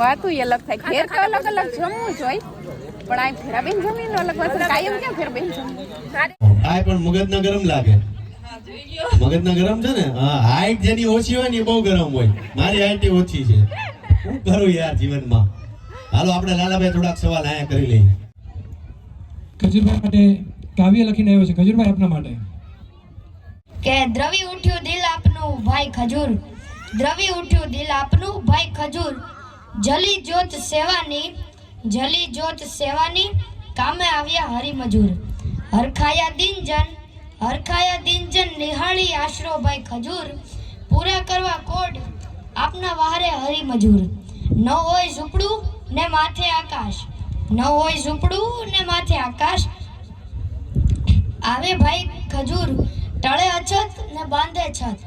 વાતું અલગ થાય. ઘેર તો અલગ અલગ જમવું જ પણ આ ફેરાબેન જમીન અલગ વાત. કાયમ ક્યાં ફેરબેન જમવું? આ પણ મગજના ગરમ લાગે. મગજના ગરમ છે ને? હા હાઈટ જેની ઓછી હોય ને એ બહુ ગરમ હોય. મારી હાઈટ ઓછી છે. શું કરું યાર જીવનમાં? હાલો આપણે લાલાભાઈ થોડાક સવાલ આયા કરી લઈએ. ખજૂરભાઈ માટે કાવ્ય લખીને આવ્યો છે. ખજૂરભાઈ આપના માટે? કે દ્રવી ઉઠ્યું દિલ આપનું ભાઈ ખજૂર. દ્રવી ઉઠ્યું દિલ આપનું ભાઈ ખજૂર. જલી જોત સેવાની જલી જોત સેવાની કામે આવ્યા હરિમજૂર. હરખાયા દિનજન હરખાયા દિનજન નિહાળી આશરો ભાઈ ખજૂર. પૂરા કરવા કોડ આપના વહારે હરિમજૂર. ન હોય ઝૂંપડું ને માથે આકાશ. ન હોય ઝૂંપડું ને માથે આકાશ. આવે ભાઈ ખજૂર, ટળે અછત ને બાંધે છત.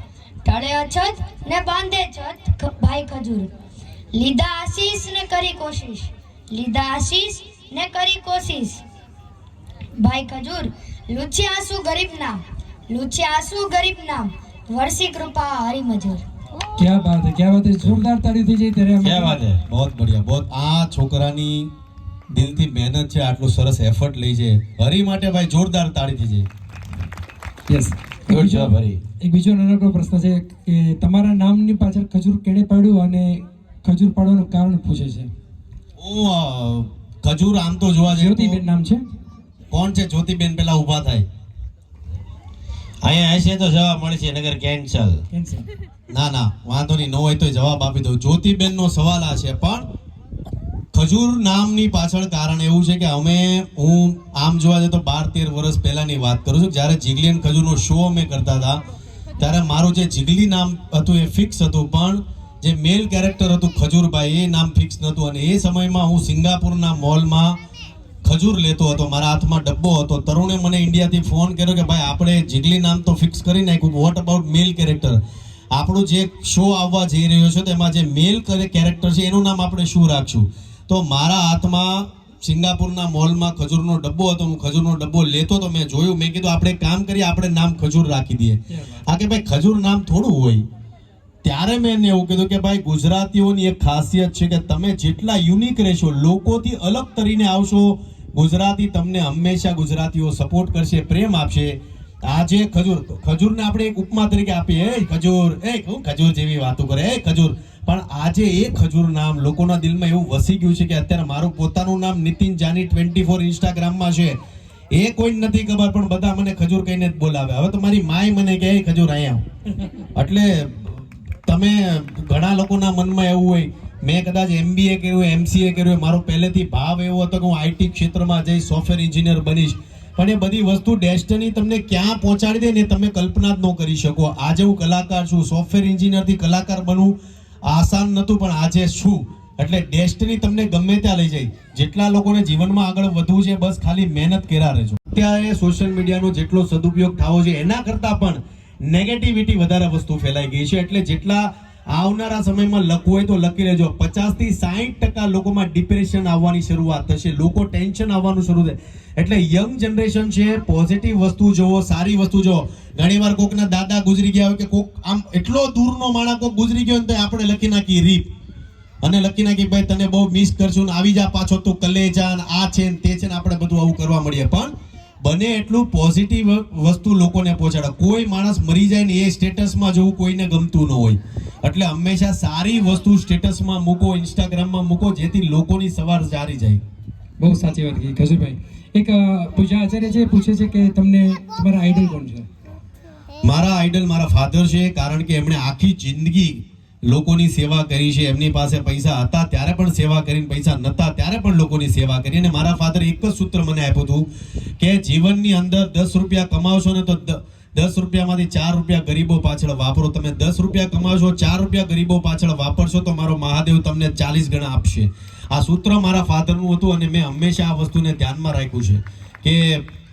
ટળે અછત ને બાંધે છત ભાઈ ખજૂર. લીધા આશીષ ને કરી કોશિશ. લીધા આશીષ ને કરી કોશિશ. ભાઈ ખજૂર લુચી આંસુ ગરીબ નામ લુચી આંસુ ગરીબ નામ વર્ષી કૃપા હરી મજૂર ક્યા બાત હે? ક્યા બાત હે? જોરદાર તાળી થઈ જઈ ત્યારે ક્યા બાત હે? બહોત બઢિયા બહોત. આ છોકરાની દિલથી મહેનત છે આટલું સરસ એફર્ટ લઈ છે. હરી માટે ભાઈ જોરદાર તાળી થઈ જઈ યસ ગુડ જોબ હરી એક બીજો નાનકડો પ્રશ્ન છે કે તમારા નામની પાછળ ખજૂર કેણે પાડ્યું અને ખજૂર પાડવાનું કારણ પૂછે છે. હું ખજૂર આમ તો જોવા જઈએ જ્યોતિબેન નામ છે? કોણ છે? જ્યોતિબેન પેલા ઊભા થાય. અહીંયા હશે તો જવાબ મળશે નગર કેન્સલ ના ના વાંધો નહીં ન હોય તો જવાબ આપી દઉં. જ્યોતિબેન નો સવાલ આ છે પણ ખજૂર નામની પાછળ કારણ એવું છે કે અમે હું આમ જોવા જઈએ તો બાર તેર વર્ષ પહેલાની વાત કરું છું. જ્યારે જીગલી અને ખજૂરનો શો અમે કરતા હતા ત્યારે મારું જે જીગલી નામ હતું એ ફિક્સ હતું પણ જે મેલ કેરેક્ટર હતું ખજૂરભાઈ એ નામ ફિક્સ નહોતું અને એ સમયમાં હું સિંગાપુરના મોલમાં ખજૂર લેતો હતો. મારા હાથમાં ડબ્બો હતો. તરુણે મને ઇન્ડિયાથી ફોન કર્યો કે ભાઈ આપણે જીગલી નામ તો ફિક્સ કરી નાખ્યું વોટ અબાઉટ મેલ કેરેક્ટર આપણું જે શો આવવા જઈ રહ્યો છે તેમાં જે મેલ કેરેક્ટર છે એનું નામ આપણે શું રાખશું? તો મારા હાથમાં સિંગાપુરના મોલમાં ખજૂરનો ડબ્બો હતો. હું ખજૂરનો ડબ્બો લેતો તો મેં જોયું. મેં કીધું આપણે કામ કરીએ આપણે નામ ખજૂર રાખી દઈએ. આ કે ભાઈ ખજૂર નામ થોડું હોય. ત્યારે મેં એને એવું કીધું કે ભાઈ, ગુજરાતીઓની એક ખાસિયત છે કે તમે જેટલા યુનિક રહેશો, લોકોથી અલગ તરીને આવશો, ગુજરાતી તમને હંમેશા ગુજરાતીઓ સપોર્ટ કરશે, પ્રેમ આપશે. આજે ખજૂર, ખજૂરને આપણે એક ઉપમા તરીકે આપીએ. એ ખજૂર, એ હું ખજૂર જેવી વાતો કરે, એ ખજૂર. પણ આજે એ ખજૂર નામ લોકોના દિલમાં એવું વસી ગયું છે કે અત્યારે મારું પોતાનું નામ નીતિન જાની ટ્વેન્ટી ફોર ઇન્સ્ટાગ્રામમાં છે. એ કોઈ નથી ખબર, પણ બધા મને ખજૂર કહીને જ બોલાવે. હવે તો મારી માય મને કહે ખજૂર અહીંયા એટલે તમે ઘણા લોકોના મનમાં એવું હોય, મેં કદાચ એમબીએ કર્યું હોય એમસીએ કર્યું હોય, મારો પહેલેથી ભાવ એવો હતો કે હું આઈટી ક્ષેત્રમાં જઈશ સોફ્ટવેર એન્જિનિયર બનીશ. પણ એ બધી વસ્તુ ડેસ્ટની તમને ક્યાં પહોંચાડી દે ને તમે કલ્પના જ ન કરી શકો. આજે હું કલાકાર છું સોફ્ટવેર એન્જિનિયરથી કલાકાર બનવું આસાન નહોતું, પણ આજે છું એટલે ડેસ્ટની તમને ગમે ત્યાં લઈ જાય. જેટલા લોકોને જીવનમાં આગળ વધવું છે, બસ ખાલી મહેનત કર્યા રહેજો. અત્યારે સોશિયલ મીડિયાનો જેટલો સદુપયોગ થવો છે એના કરતાં પણ નેગેટિવિટી વધારે વસ્તુ ફેલાઈ ગઈ છે. એટલે જેટલા આવનારા સમયમાં લખવું હોય તો લખી લેજો. પચાસથી સાહીઠ ટકા લોકોમાં ડિપ્રેશન આવવાની શરૂઆત થશે. લોકો ટેન્શન આવવાનું શરૂ થાય. એટલે યંગ જનરેશન છે પોઝિટિવ વસ્તુ જોવો, સારી વસ્તુ જોવો. ઘણીવાર કોકના દાદા ગુજરી ગયા હોય કે કોક આમ એટલો દૂરનો માણસ કોક ગુજરી ગયો ને તો આપણે લખી નાખી રીપ અને લખી નાખી ભાઈ, તને બહુ મિસ કરશું ને, આવી જા પાછો તું કલેજા આ છે ને, તે છે ને, આપણે બધું આવું કરવા મળીએ પણ બને એટલું પોઝિટિવ વસ્તુ લોકોને પહોંચાડે. કોઈ માણસ મરી જાય ને એ સ્ટેટસમાં જોવું કોઈને ગમતું ન હોય. એટલે હંમેશા સારી વસ્તુ સ્ટેટસમાં મૂકો ઇન્સ્ટાગ્રામમાં મૂકો જેથી લોકોની સવાર જારી જાય. બહુ સાચી વાત કહી ખજૂરભાઈ. એક પૂજા આચાર્ય છે પૂછે છે કે તમને તમારા આઈડલ કોણ છે? મારા આઈડલ મારા ફાધર છે કારણ કે એમણે આખી જિંદગી લોકોની સેવા કરી છે, એમની પાસે પૈસા હતા, ત્યારે પણ સેવા કરીને પૈસા નતા, ત્યારે પણ લોકોની સેવા કરી. અને મારા ફાધર એક જ સૂત્ર મને આપ્યું હતું કે જીવનની અંદર દસ રૂપિયા કમાવશો ને તો દસ રૂપિયામાંથી ચાર રૂપિયા ગરીબો પાછળ વાપરો. તમે દસ રૂપિયા કમાવશો, ચાર રૂપિયા ગરીબો પાછળ વાપરશો, તો મારો મહાદેવ તમને ચાલીસ ગણા આપશે. આ સૂત્ર મારા ફાધરનું હતું અને મેં હંમેશા આ વસ્તુને ધ્યાનમાં રાખ્યું છે કે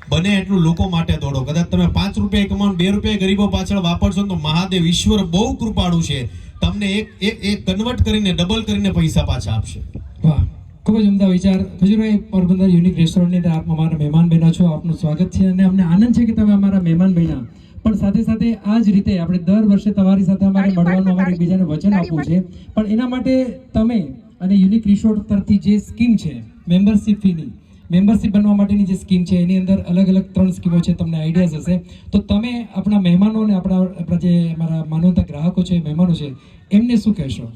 બને એટલું લોકો માટે દોડો. કદાચ તમે પાંચ રૂપિયા કમાવો બે રૂપિયા ગરીબો પાછળ વાપરશો તો મહાદેવ ઈશ્વર બહુ કૃપાળુ છે. તમને એક એક એક કન્વર્ટ કરીને ડબલ કરીને પૈસા પાછા આપશે. વાહ. ખૂબ જ ઉમદા વિચાર. ખજૂરભાઈ પોરબંદર યુનિક રેસ્ટોરન્ટની અંદર આપ અમારા મહેમાન બન્યા છો. આપનું સ્વાગત છે અને અમને આનંદ છે કે તમે અમારા મહેમાન બન્યા. પણ સાથે સાથે આ જ રીતે આપણે દર વર્ષે તમારી સાથે અમારે મળવાનું અમારે એકબીજાને વચન આપવું છે. પણ એના માટે તમે અને યુનિક રિસોર્ટ તરફથી જે સ્કીમ છે મેમ્બરશિપ ફીની મેમ્બરશિપ બનવા માટેની જે સ્કીમ છે, એની અંદર અલગ અલગ ત્રણ સ્કીમો છે, તમને આઈડિયાઝ હશે. તો તમે આપણા મહેમાનો અને આપણા આપણા જે અમારા માનવતા ગ્રાહકો છે, મહેમાનો છે, એમને શું કહેશો?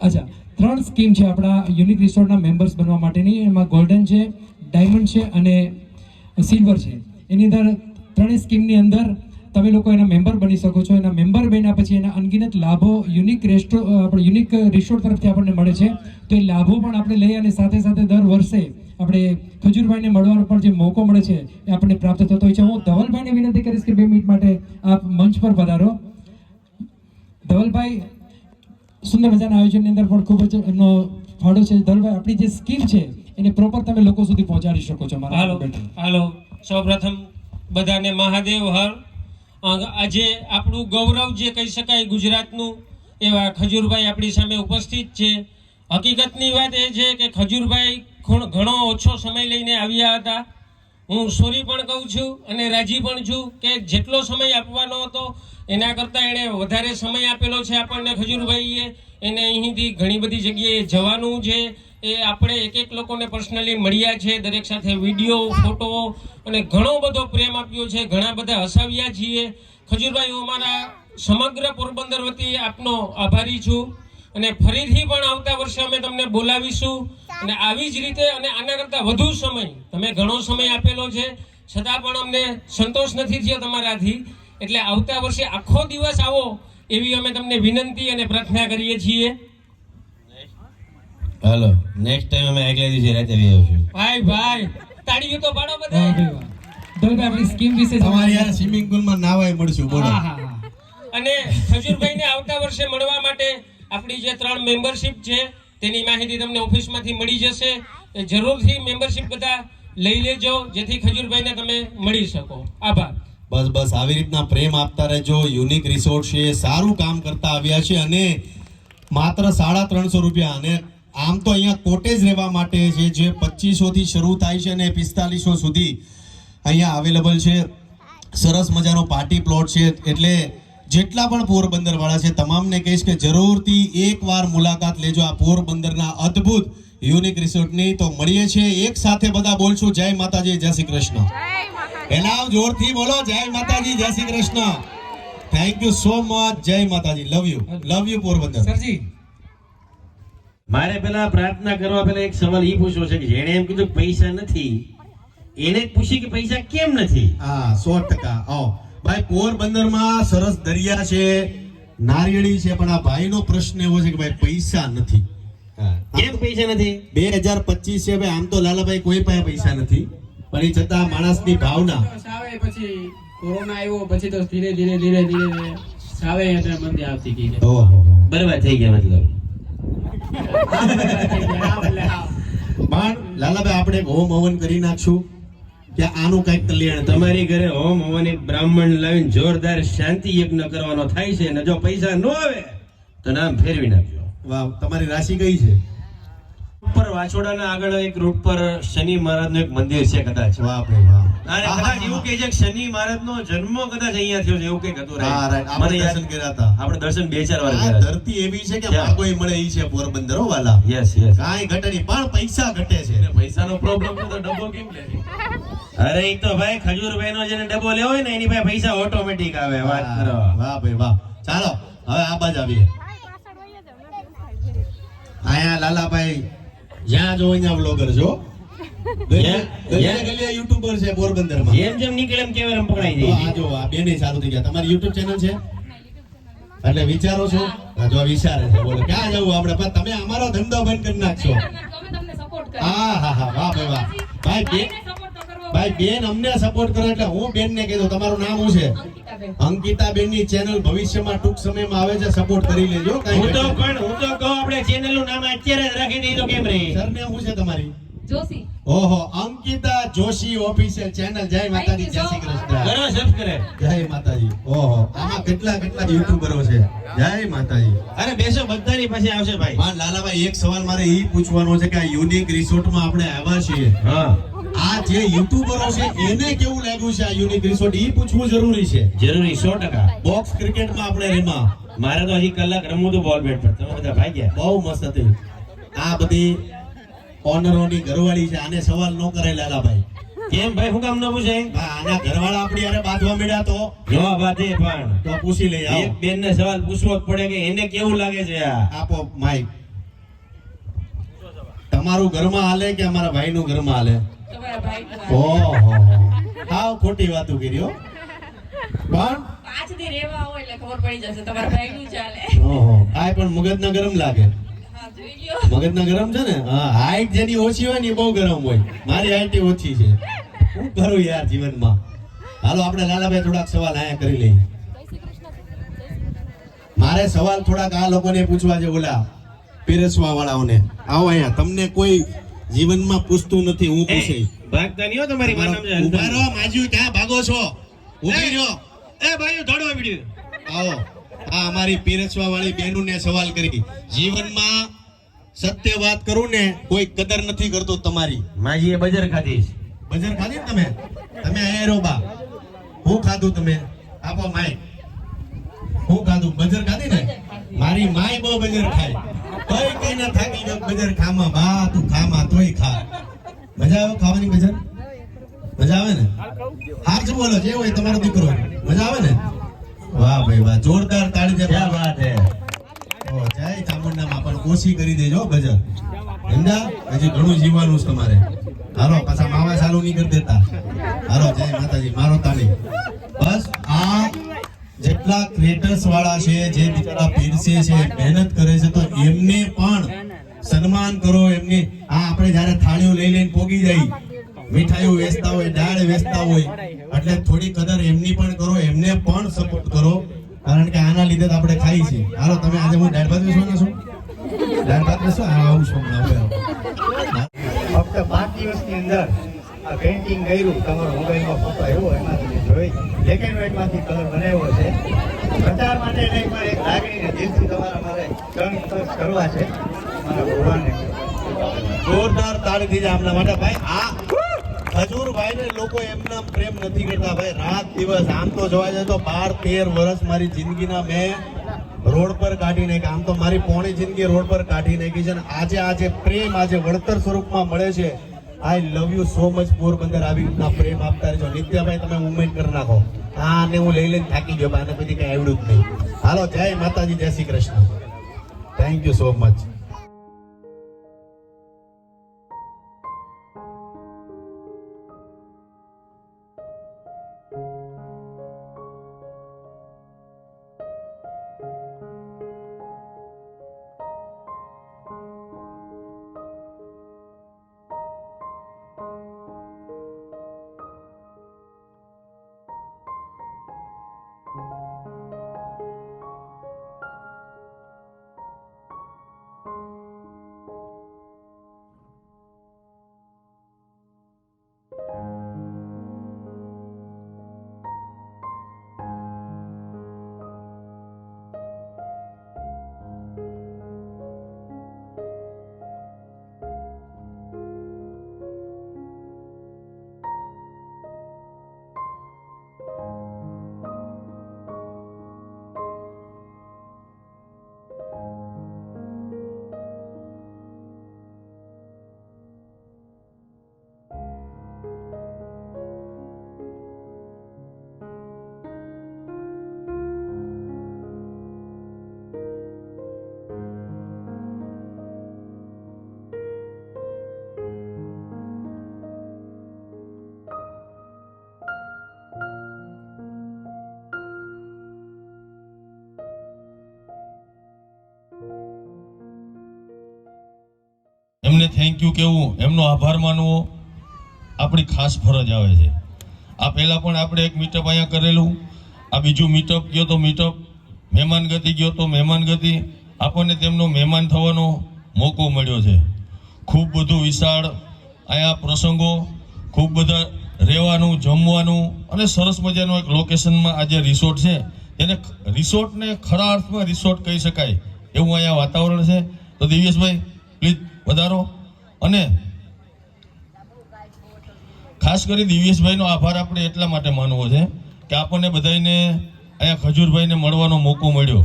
અચ્છા, ત્રણ સ્કીમ છે આપણા યુનિક રિસોર્ટના મેમ્બર્સ બનવા માટેની. એમાં ગોલ્ડન છે ડાયમંડ છે અને સિલ્વર છે. એની અંદર ત્રણેય સ્કીમની અંદર તમે લોકો એના મેમ્બર બની શકો છો એના મેમ્બર બન્યા પછી એના અનગિનત લાભો યુનિક રેસ્ટો આપણે યુનિક રિસોર્ટ તરફથી આપણને મળે છે. તો એ લાભો પણ આપણે લઈ અને સાથે સાથે દર વર્ષે આપણે ખજૂરભાઈને મળવાનો પણ જે મોકો મળે છે એ આપણને પ્રાપ્ત થતો હોય છે. હું ધવલભાઈને વિનંતી કરીશ કે બે મિનિટ માટે આપ મંચ પર પધારો. ધવલભાઈ સુંદર મજાના આયોજનની અંદર પણ ખૂબ જ એમનો ફાળો છે. ધવલભાઈ આપણી જે સ્કીમ છે એને પ્રોપર તમે લોકો સુધી પહોંચાડી શકો છો. મારા હાલો. હાલો. સૌપ્રથમ બધાને મહાદેવ હર. આજે આપણું ગૌરવ જે કહી શકાય ગુજરાતનું, એવા ખજૂરભાઈ આપણી સામે ઉપસ્થિત છે. હકીકતની વાત એ છે કે ખજૂરભાઈ ઘણો ઓછો સમય લઈને આવ્યા હતા. હું સોરી પણ કહું છું અને રાજી પણ છું કે જેટલો સમય આપવાનો હતો, એના કરતાં એણે વધારે સમય આપેલો છે આપણને ખજૂરભાઈએ. એને અહીંથી ઘણી બધી જગ્યાએ જવાનું છે. એ આપણે એક એક લોકોને પર્સનલી મળ્યા છે, દરેક સાથે વીડિયો ફોટો અને ઘણો બધો પ્રેમ આપ્યો છે, ઘણા બધા હસાવ્યા છીએ. ખજૂરભાઈ હું અમારા સમગ્ર પોરબંદર વતી આપનો આભારી છું. અને ફરીથી પણ આવતા વર્ષે અમે તમને બોલાવીશું. અને આવી જ રીતે અને આના કરતાં વધુ સમય તમે ઘણો સમય આપેલો છે. છતાં પણ અમને સંતોષ નથી થયો તમારાથી. એટલે આવતા વર્ષે આખો દિવસ આવો એવી અમે તમને વિનંતી અને પ્રાર્થના કરીએ છીએ. હાલો. નેક્સ્ટ ટાઈમ અમે આગલા દિવસે રાતે આવી આવશું. ભાઈ ભાઈ તાળીઓ તો પાડો બધા. ભાઈ આપણી સ્કીમ વિશે તમારી યાર સ્વિમિંગ પૂલમાં નાવાય મળશું બોલો. અને ખજૂરભાઈને આવતા વર્ષે મળવા માટે આપણી જે ત્રણ મેમ્બરશિપ છે તેની માહિતી તમને ઓફિસમાંથી મળી જશે. જરૂરથી મેમ્બરશિપ બધા લઈ લેજો જેથી ખજૂરભાઈને તમે મળી શકો. આભાર. બસ બસ આવી રીતના પ્રેમ આપતા રહેજો. યુનિક રિસોર્ટ છે સારું કામ કરતા આવ્યા છે અને માત્ર સાડા ત્રણસો રૂપિયા અને આમ તો અહીંયા કોટેજ રહેવા માટે છે જે પચીસોથી શરૂ થાય છે અને પિસ્તાલીસો સુધી અહીંયા અવેલેબલ છે. સરસ મજાનો પાર્ટી પ્લોટ છે. એટલે જેટલા પણ પોરબંદર વાળા છે, તમામને કહીશ કે જરૂરથી એકવાર મુલાકાત લેજો આ પોરબંદરના અદ્ભુત યુનિક રિસોર્ટની તો મળીએ છીએ એક સાથે બધા બોલશું. જય માતાજી, જય શ્રી કૃષ્ણ. એના જોરથી બોલો, જય માતાજી, જય Shri Krishna. Thank you so much જય Mataji. Love you love you Porbandar. સરજી મારે પેલા પ્રાર્થના કરવા પેલા એક સવાલ એ પૂછવો છે કે જેણે એમ કીધું પૈસા નથી એને પૂછી કે પૈસા કેમ નથી? હા સો ટકા. આવો. ભાઈ પોરબંદરમાં સરસ દરિયા છે નારિયેળી છે પણ આ ભાઈનો પ્રશ્ન એવો છે કે ભાઈ પૈસા નથી. કેમ પૈસા નથી? બે હજાર પચીસ છે ભાઈ આમ તો લાલાભાઈ કોઈ પાસે પૈસા નથી. પણ એ છતાં માણસની ભાવના. પછી કોરોના આવ્યો પછી તો ધીરે ધીરે ધીરે ધીરે સાવે એટલે મંદી આવતી ગઈ છે. થઈ ગયા મતલબ. પણ લાલાભાઈ, આપણે હોમ હવન કરી નાખશું કે આનું કંઈક કલ્યાણ. તમારી ઘરે હોમ હવન એક બ્રાહ્મણ લાવીને જોરદાર શાંતિ યજ્ઞ કરવાનો થાય છે ને જો પૈસા ન આવે, તો નામ ફેરવી નાખજો. વાહ, તમારી રાશિ કઈ છે? ઉપર વાછોડાના આગળ એક રૂટ પર શનિ મહારાજનું એક મંદિર છે કદાચ. વાહ ભાઈ વાહ. અને કદાચ એવું કહે છે કે શનિ મહારાજનો જન્મ કદાચ અહીંયા થયો છે એવું કંઈક હતું હા. આપણે દર્શન કર્યા હતા. આપણે દર્શન બે ચાર વાર કર્યા ધરતી એવી છે કે ક્યાં? મળે ઈ છે પોરબંદર હો વાલા. યસ યસ કાંઈ ઘટે નહીં પણ પૈસા ઘટે છે. પૈસાનો પ્રોબ્લેમ તો ડબ્બો કેમ લે? અરે ઈ તો ભાઈ ખજૂરભાઈ નો જેને ડબ્બો લેવો હોય ને એની પાસે પૈસા ઓટોમેટિક આવે વાત કરો. વાહ વાહ ભાઈ વાહ. ચાલો હવે આ બાજુ આવીએ. અહીંયા લાલાભાઈ જ્યાં જો અહીંયા બ્લોગર છો. યુટ્યુબર છે પોરબંદરમાં. જેમ જેમ નીકળે એમ કેમેરા પકડાઈ જાય. આ જો આ બેને સારું થઈ ગયા. તમારી યુટ્યુબ ચેનલ છે? એટલે વિચારો છો? હા, જો વિચારે છે બોલો ક્યાં જવું આપણે? પણ તમે અમારો ધંધો બંધ કરી નાખશો. હા હા હા વાહ ભાઈ વાહ. ભાઈ ભાઈ બેન અમને સપોર્ટ કરો એટલે હું બેન ને કીધું તમારું નામ શું છે? અંકિતા બેનની ચેનલ ભવિષ્યમાં ટૂંક સમયમાં આવે છે સપોર્ટ કરી લેજો હું તો પણ હું તો કહું આપણે ચેનલનું નામ અત્યારે જ રાખી દઈએ તો કેમ રહે ને શું છે તમારી? જોશી. ઓહો અંકિતા જોશી ઓફિશિયલ ચેનલ જય માતાજી જય શ્રી કૃષ્ણ. કરો સબસ્ક્રાઇબ જય માતાજી. ઓહો આમાં કેટલા કેટલા યુટ્યુબરો છે? જય માતાજી. અરે બેસો બધાની પાસે આવશે ભાઈ. હા લાલાભાઈ એક સવાલ મારે એ પૂછવાનો છે કે આ યુનિક રિસોર્ટમાં આપણે આવ્યા છીએ. હા. આ જે યુટ્યુબરો છે એને કેવું લાગ્યું છે આ યુનિક રિસોર્ટ ઈ પૂછવું જરૂરી છે. જરૂરી સો ટકા. બોક્સ ક્રિકેટમાં આપણે રેમા મારે તો હજી કલાક રમવું તો બોલ બેટ પર. તમે બધા ભાગ્યા? બહુ મસ્ત હતી. આ બધી ઓનરોની ઘરવાળી છે આને સવાલ ન કરે લાલાભાઈ. કેમ ભાઈ હું કામ ન પૂછે આના ઘરવાળા આપણી હારે બાંધવા મળ્યા તો? જવાબ બાતે પણ. તો પૂછી લઈ એક આવો. બેન ને સવાલ પૂછવો પડે કે એને કેવું લાગે છે આ? આપો માઈક તમારું ઘરમાં હાલે કે અમારા ભાઈનું ઘરમાં હાલે? ઓહો હાવ ખોટી વાતો કરી હો. પણ પાંચ દી રેવા હોય એટલે ખબર પડી જશે તમારા ભાઈનું ચાલે. ઓહો આ પણ મગજના ગરમ લાગે. મગજના ગરમ છે ને? હા હાઈટ જેની ઓછી હોય ને બહુ ગરમ હોય. મારી હાઈટ ઓછી છે. હું કરું યાર જીવનમાં? હાલો આપણે લાલાભાઈ થોડાક સવાલ આયા કરી લઈએ. મારે સવાલ થોડાક આ લોકોને પૂછવા છે ઓલા પીરસવા વાળાઓને આવો અહીંયા તમને કોઈ જીવનમાં પૂછતું નથી હું પૂછે. ભાગતા નહીં તમારી માનમ છે ઊભા રહો માજી ક્યાં ભાગો છો. ઊભી રહ્યો એ ભાઈ ધડો પડ્યું આવો. આ અમારી પીરસવા વાળી બહેનોને સવાલ કરી. જીવનમાં સત્ય વાત કરું ને કોઈ કદર નથી કરતો તમારી. માજી એ બજાર ખાધી. બજર ખાધી ને તમે? તમે અહીંયા બા. હું ખાધું તમે? આપો માય. હું ખાધું. બજર ખાધી ને? મારી માય બહુ બજર ખાય. તોય કઈ ના થાકી ગયો બજર ખામાં બા તું ખામાં તોય ખા. મજા આવે ખાવાની બજર? મજા આવે ને? શું બોલો જે હોય તમારો દીકરો. મજા આવે ને? વાહ ભાઈ વાહ જોરદાર તાળી દે ક્યાં વાત હે? ઓ, જય ચામુંડામાં પણ ઓછી કરી દેજો ગજર. સમજા હજી ઘણું જીવવાનું છે તમારે. હાલો પાછા માવા ચાલુ નહીં કરી દેતા. હાલો જય માતાજી મારો તાળી. બસ આ જેટલા ક્રિએટર્સ વાળા છે જે બિચારા પીરસે છે મહેનત કરે છે તો એમને પણ સન્માન કરો એમને આ આપણે જ્યારે થાળીઓ લઈ લઈને પોગી જાય મીઠાઈઓ વેચતા હોય દાળ વેચતા હોય એટલે થોડી કદર એમની પણ કરો એમને પણ સપોર્ટ કરો કારણ કે આના લીધે જ આપણે ખાઈ છીએ. હાલો તમે આજે હું દાળ ભાત વેચવાના છો? દાળ ભાત વેચો હા, આવું છું હમણાં, ફક્ત પાંચ દિવસની અંદર આ પેઇન્ટિંગ કર્યું, તમારો મોબાઈલમાં ફોટો આવ્યો, એમાંથી જોઈ. બ્લેક એન્ડ વ્હાઇટમાંથી કલર બનાવ્યો છે. પ્રચાર માટે નહીં પણ એક લાગણીને દિલથી તમારા મારે સંતોષ કરવા છે. મારા ભગવાનને જોરદાર તાળી દીધા આમના માટે. ભાઈ, આ ખજૂરભાઈ ને લોકો એમના પ્રેમ નથી કરતા. ભાઈ, રાત દિવસ આમ તો જોવા જાય તો બાર, તેર વર્ષ મારી જિંદગીના મેં રોડ પર કાઢી નાખી આમ તો મારી પોણી જિંદગી રોડ પર કાઢી નાખી છે અને આજે આજે પ્રેમ આજે વળતર સ્વરૂપમાં મળે છે. I love you so much Porbandar આવી રીતના પ્રેમ આપતા રહેજો. નિત્યાભાઈ, તમે મુવમેન્ટ કરી નાખો. હા ને હું લઈ લઈને થાકી ગયો આને પછી કઈ આવડ્યું જ નહીં. હાલો, જય માતાજી, જય Shri Krishna. Thank you so much એમને થેન્ક યુ કહેવું, એમનો આભાર માનવો, આપણી ખાસ ફરજ આવે છે. આ પહેલાં પણ આપણે એક મીટઅપ અહીંયા કરેલું. આ બીજું મીટઅપ ગયો તો મીટઅપ મહેમાન ગતિ ગયો તો મહેમાન ગતિ. આપણને તેમનો મહેમાન થવાનો મોકો મળ્યો છે. ખૂબ બધું વિશાળ અહીંયા પ્રસંગો, ખૂબ બધા રહેવાનું, જમવાનું અને સરસ મજાનું એક લોકેશનમાં આ જે રિસોર્ટ છે એને રિસોર્ટને ખરા અર્થમાં રિસોર્ટ કહી શકાય એવું અહીંયા વાતાવરણ છે. તો દિવ્યેશભાઈ પ્લીઝ વધારો. અને ખાસ કરી દિવ્યેશભાઈનો આભાર આપણે એટલા માટે માનવો છે કે આપણને બધાને અહીંયા ખજૂરભાઈને મળવાનો મોકો મળ્યો.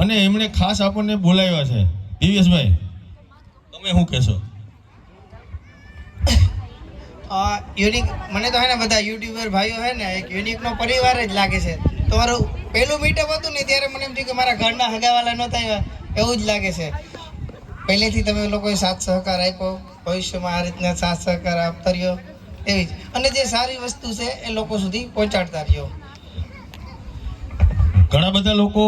અને એમણે ખાસ આપણને બોલાવ્યા છે. દિવ્યેશભાઈ, તમે શું કહેશો? યુનિક મને તો હે ને બધા યુટ્યુબર ભાઈઓ હે ને, એક યુનિકનો પરિવાર જ લાગે છે. તમારું પહેલું મીટઅપ હતું ને, ત્યારે મને એમ થયું કે મારા ઘરના હગાવાલા નહોતા આવ્યા. એવું જ લાગે છે. પહેલેથી તમે લોકોએ સાથ સહકાર આપ્યો, ભવિષ્યમાં આ રીતના સાથ સહકાર આપતા રહ્યો, એવી જ. અને જે સારી વસ્તુ છે એ લોકો સુધી પહોંચાડતા રહ્યો. ઘણા બધા લોકો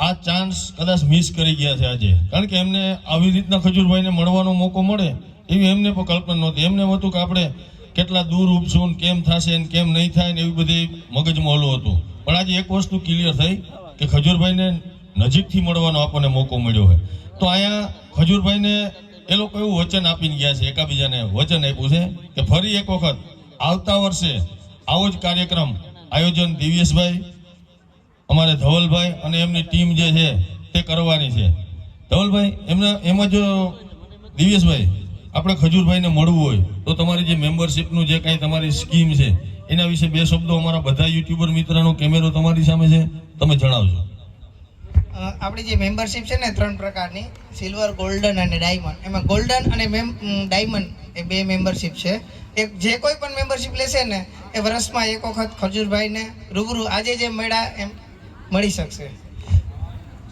આ ચાન્સ કદાચ મિસ કરી ગયા છે આજે. કારણ કે એમને આવી રીતના ખજૂરભાઈને મળવાનો મોકો મળે, એવી એમને પણ કલ્પના નહોતી. એમને હતું કે આપણે કેટલા દૂર ઉપશું ને કેમ થશે ને કેમ નહીં થાય ને એવી બધી મગજમાં ઓલું હતું. પણ આજે એક વસ્તુ ક્લિયર થઈ કે ખજૂરભાઈને નજીકથી મળવાનો આપણને મોકો મળ્યો હોય. તો અહીંયા ખજૂરભાઈને એ લોકો એવું વચન આપીને ગયા છે, એકાબીજાને વચન આપ્યું છે કે ફરી એક વખત આવતા વર્ષે આવો જ કાર્યક્રમ આયોજન દિવ્યેશભાઈ, અમારે ધવલભાઈ અને એમની ટીમ જે છે તે કરવાની છે. ધવલભાઈ, એમના એમાં જ દિવ્યેશભાઈ, આપણે ખજૂરભાઈને મળવું હોય તો તમારી જે મેમ્બરશિપનું જે કાંઈ તમારી સ્કીમ છે, એના વિશે બે શબ્દો અમારા બધા યુટ્યુબર મિત્રનો કેમેરો તમારી સામે છે, તમે જણાવજો. આપણી જે મેમ્બરશિપ છે ને ત્રણ પ્રકારની સિલ્વર ગોલ્ડન અને ડાયમંડ એમાં ગોલ્ડન અને મેમ ડાયમંડ એ બે મેમ્બરશિપ છે. એક જે કોઈ પણ મેમ્બરશિપ લેશે ને, એ વર્ષમાં એક વખત ખજૂરભાઈને રૂબરૂ આજે જે મળ્યા એમ મળી શકશે.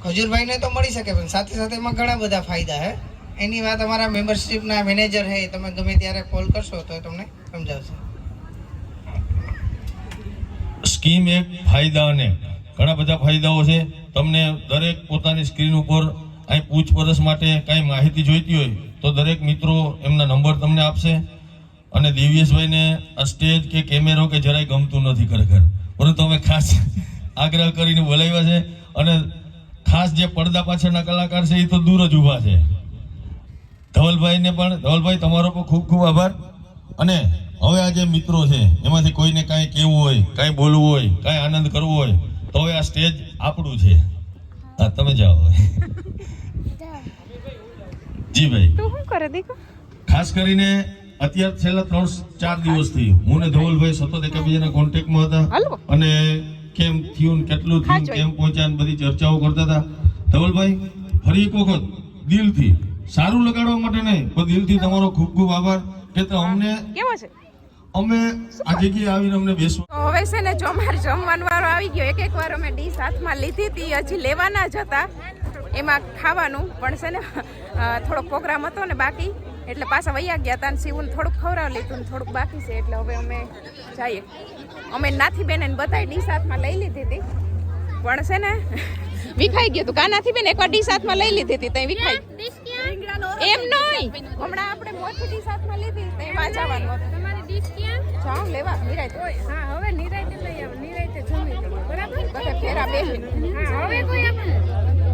ખજૂરભાઈને તો મળી શકે, પણ સાથે સાથે એમાં ઘણા બધા ફાયદા છે એની વાત અમારા મેમ્બરશિપના મેનેજર છે તમે ગમે ત્યારે કોલ કરશો તો એ તમને સમજાવશે. સ્કીમ એક ફાયદા અને ઘણા બધા ફાયદાઓ છે. તમને દરેક પોતાની સ્ક્રીન ઉપર અહીં પૂછપરછ માટે કાંઈ માહિતી જોઈતી હોય, તો દરેક મિત્રો એમના નંબર તમને આપશે. અને દિવ્યેશભાઈને સ્ટેજ કે કેમેરો કે જરાય ગમતું નથી ખરેખર. પરંતુ અમે ખાસ આગ્રહ કરીને બોલાવ્યા છે. અને ખાસ જે પડદા પાછળના કલાકાર છે, એ તો દૂર જ ઊભા છે. ધવલભાઈને પણ, ધવલભાઈ, તમારો પણ ખૂબ ખૂબ આભાર. અને હવે આ જે મિત્રો છે, એમાંથી કોઈને કાંઈ કહેવું હોય, કાંઈ બોલવું હોય, કાંઈ આનંદ કરવો હોય તો હવે આ સ્ટેજ આપણું છે. હા તમે જાઓ. હવે જી ભાઈ. તું શું કરે દેખો ખાસ કરીને અત્યારે છેલ્લા ત્રણ ચાર દિવસથી હું ને ધવલભાઈ સતત એકબીજાના કોન્ટેક્ટમાં હતા. અને કેમ થયું કેટલું થયું કેમ પહોંચ્યા બધી ચર્ચાઓ કરતા હતા. ધવલભાઈ ફરી એક વખત દિલથી સારું લગાડવા માટે નહીં પણ દિલથી તમારો ખૂબ ખૂબ આભાર. કે તો અમને કેવો છે? અમે આ જગ્યાએ આવીને અમને બેસવા તો હવે છે ને ચોમાર જમવાનો વારો આવી ગયો. એક એક વાર અમે ડીશ હાથમાં લીધી હતી હજી લેવાના જ હતા. એમાં ખાવાનું. પણ છે ને થોડોક પ્રોગ્રામ હતો ને બાકી. એટલે પાછા વૈયા ગયા હતા અને શિવને થોડુંક ખવડાવી લીધું ને થોડુંક બાકી છે. એટલે હવે અમે જઈએ. અમે નાથી બેન બધાય ડીશ હાથમાં લઈ લીધી હતી પણ છે ને વિખાઈ ગયું હતું કાનાથી બેન એકવાર ડીશ હાથમાં લઈ લીધી હતી ત્યાં વિખાઈ. એમ નહીં હમણાં આપણે મોટી ડીશ હાથમાં લીધી. તેમાં જવાનું હતું. ડીશ ક્યાં જાઉં લેવા નિરાય હા હવે નિરાયતે લઈ આવો નિરાયતે જમી બરાબર? બધા ફેરા બેસી હા હવે કોઈ આપણે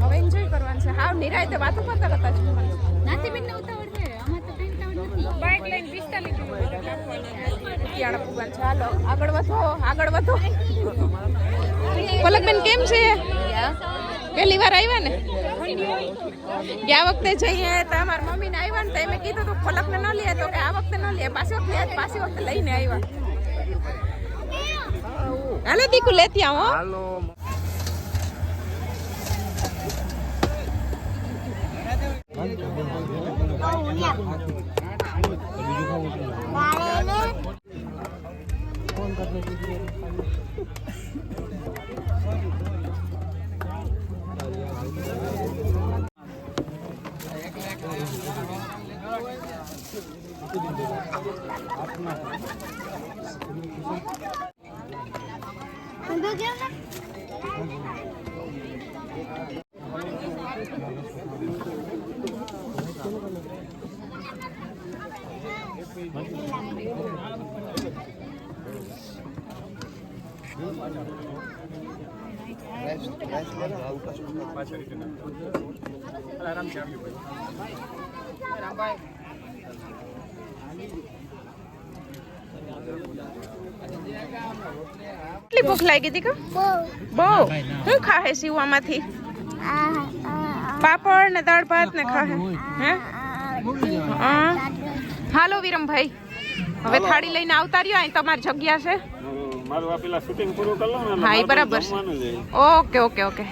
હવે એન્જોય કરવાનું છે. હા નિરાયતે વાતો કરતા કરતા જમવાનું. નાથી બેન ઉતાવળ છે. અમાર તો કઈ ઉતાવળ નથી. બાઇક લઈને પિસ્તાલીસ કિલોમીટર. કાપવાનું છે. હાલો આગળ વધો આગળ વધો. પલકબેન કેમ છે? પહેલી વાર આવ્યા ને? ગયા વખતે જઈએ તો અમારા મમ્મીને આવ્યા ને તો એમ કીધું તું પલકને ન લે, તો કે આ વખતે ન લે. પાછી વખતે આજ, પાછી વખતે લઈને આવ્યા. હાલો દીકુ, લેતી આવો. કેટલી ભૂખ લાગી હતી કે? બહુ. હું ખાહે સીવામાંથી? પાપડ ને દાળ ભાત ને ખાહે. હે? હા. હાલો વિરમભાઈ. હવે થાળી લઈને આવતા રહ્યો અહીં તમારી જગ્યા છે. મારું આ પેલા શૂટિંગ પૂરું કરી લઉં ને હા એ એટલે મારે બરાબર જમવાનું છે. છે. Okay okay okay.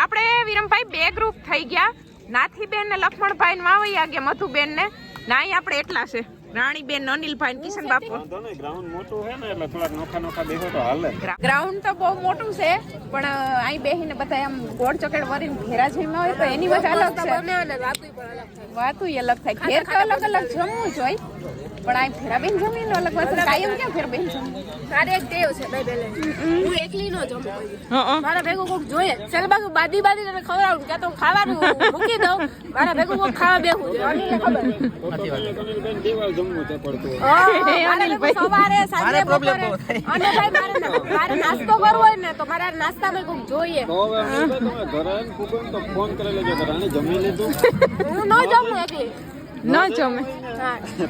આપણે વિરમભાઈ બે ગ્રુપ થઈ ગયા. નાથીબેન ને લક્ષ્મણભાઈ ને માવૈયા ગયા મધુબેન ને. ના અહીં આપણે એટલા છે. રાણીબેન અનિલભાઈ ને કિશન બાપુ. ગ્રાઉન્ડ મોટું છે ને એટલે થોડાક નોખા નોખા દેખો તો હાલે. ગ્રાઉન્ડ તો બહુ મોટું છે પણ અહીં બેસીને બધા આમ ગોળ ચકેડ વરીને ઘેરા જઈમાં હોય તો એની વાત અલગ છે. વાતું અલગ થાય. ઘેર તો અલગ અલગ જમવું જ હોય. પણ આ ફેરાબેન જમીને અલગ વાત. કાયમ ક્યાં ફેરાબેન જમી? મારે એક દેવ છે ભાઈ બેલે હું એકલી નો જમું હા મારા ભેગું કોક જોઈએ. ચાલ બાજુ બાદી બાદી તને ખવડાવું. કે તો ખાવાનું મૂકી દઉં. મારા ભેગું કોક ખાવા બેહું છે. અનિલને ખબર છે. બેન દેવાલ જમવું તે પડતું હા, મારે ભેગું સવારે સાંજે બપોરે અને ભાઈ મારે મારે નાસ્તો કરવો હોય ને તો મારે નાસ્તામાં કોક જોઈએ. તો હવે તમે ઘરે આવીને પૂછો તો ફોન કરી લેજો. ઘરે જમી લીધું. હું ન જમું એકલી. ન જમે.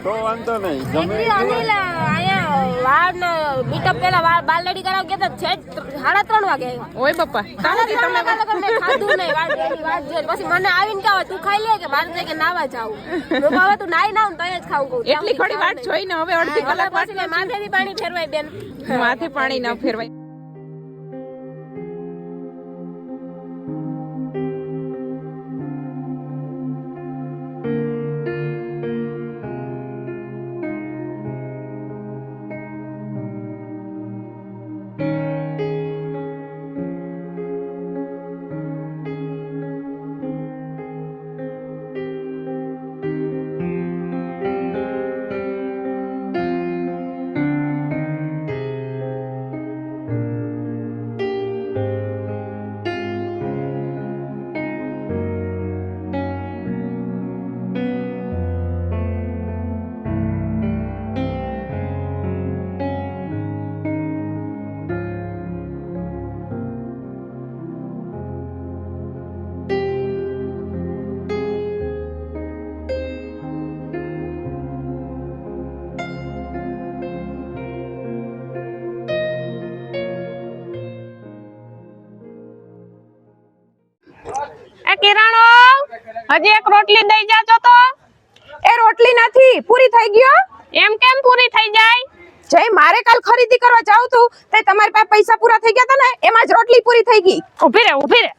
તો વાંધો નહીં. ગમે અનિલ અહીંયા વાળ ને મીટઅપ પેલા વાળ બાલ રેડી કરાવ કે છે જ સાડા ત્રણ વાગે આવ્યા. ઓય પપ્પા સાડા ત્રણ તમે લગન મેં ખાધું નહીં વાળ વાળ જોઈને. પછી મને આવીને તું ખાઈ લે કે મારે કે નાવા જાવું. મેં હવે તું નાઈ નાવ તો જ ખાવું કહું. એટલી ખડી વાટ જોઈને હવે અડધી કલાક પછી માથેથી પાણી ફેરવાય બેન. માથે પાણી ન ફેરવાય. હજી એક રોટલી દઈ જાજો તો. એ રોટલી નથી પૂરી થઈ ગયો એમ કેમ પૂરી થઈ જાય? જય મારે કાલ ખરીદી કરવા જાવ તું. તે તમારી પાસે પૈસા પૂરા થઈ ગયા હતા ને એમાં જ રોટલી પૂરી થઈ ગઈ. ઊભી રે ઊભી રે.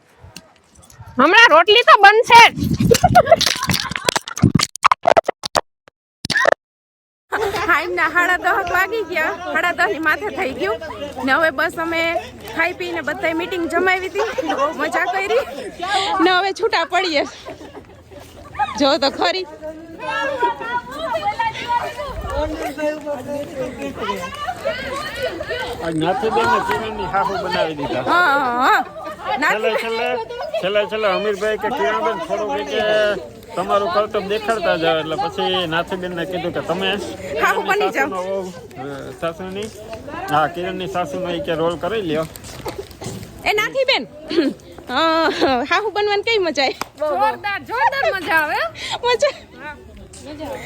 હમણાં રોટલી તો બનશે જ. ટાઈમના સાડા દસ વાગી ગયા. સાડા દસની માથે થઈ ગયું. ને હવે બસ અમે ખાઈ પીને બધા મીટિંગ જમાવી હતી મજા કરી. ને હવે છૂટા પડીએ. જો તો ખરી. તમારું કર્તવ્ય દેખાડતા જાવ એટલે પછી નાથીબેન ને કીધું કે તમે સાસુ હા કિરણની સાસુનો ઈ કે રોલ કરી લ્યો. એ નાથી બેન હાહુ બનવાની કઈ મજા જોરદાર જોરદાર મજા આવે આવે મજા.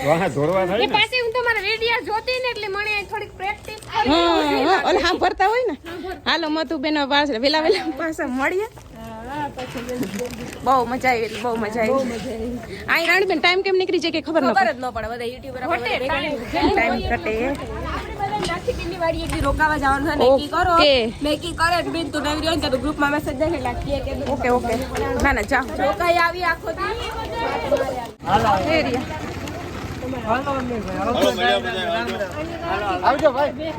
વાહ ધોરવા થાય ને? પાછી હું તમારા વિડિયો જોતી ને એટલે મને થોડીક પ્રેક્ટિસ હા હા ઓલે હોય ને? હાલો મતુ બેન વેલા વેલા પાછા મળીએ. બહુ મજા આવી એટલે બહુ મજા આવી. આ રાણીબેન ટાઈમ કેમ નીકળી જાય કે ખબર ન પડે? ટાઈમ જ ન પડે બધા યુટ્યુબર ટાઈમ ઘટે નાખી વાડી એકદી રોકાવા જવાનું છે નક્કી કરો ઓકે. નક્કી કરે જ બિન તું નવી રહ્યો ને તો ગ્રુપમાં મેસેજ દે ને લાગીએ કે ઓકે ઓકે ના ના જાઓ રોકાઈ આવી આખો દી એરિયા આવજો ભાઈ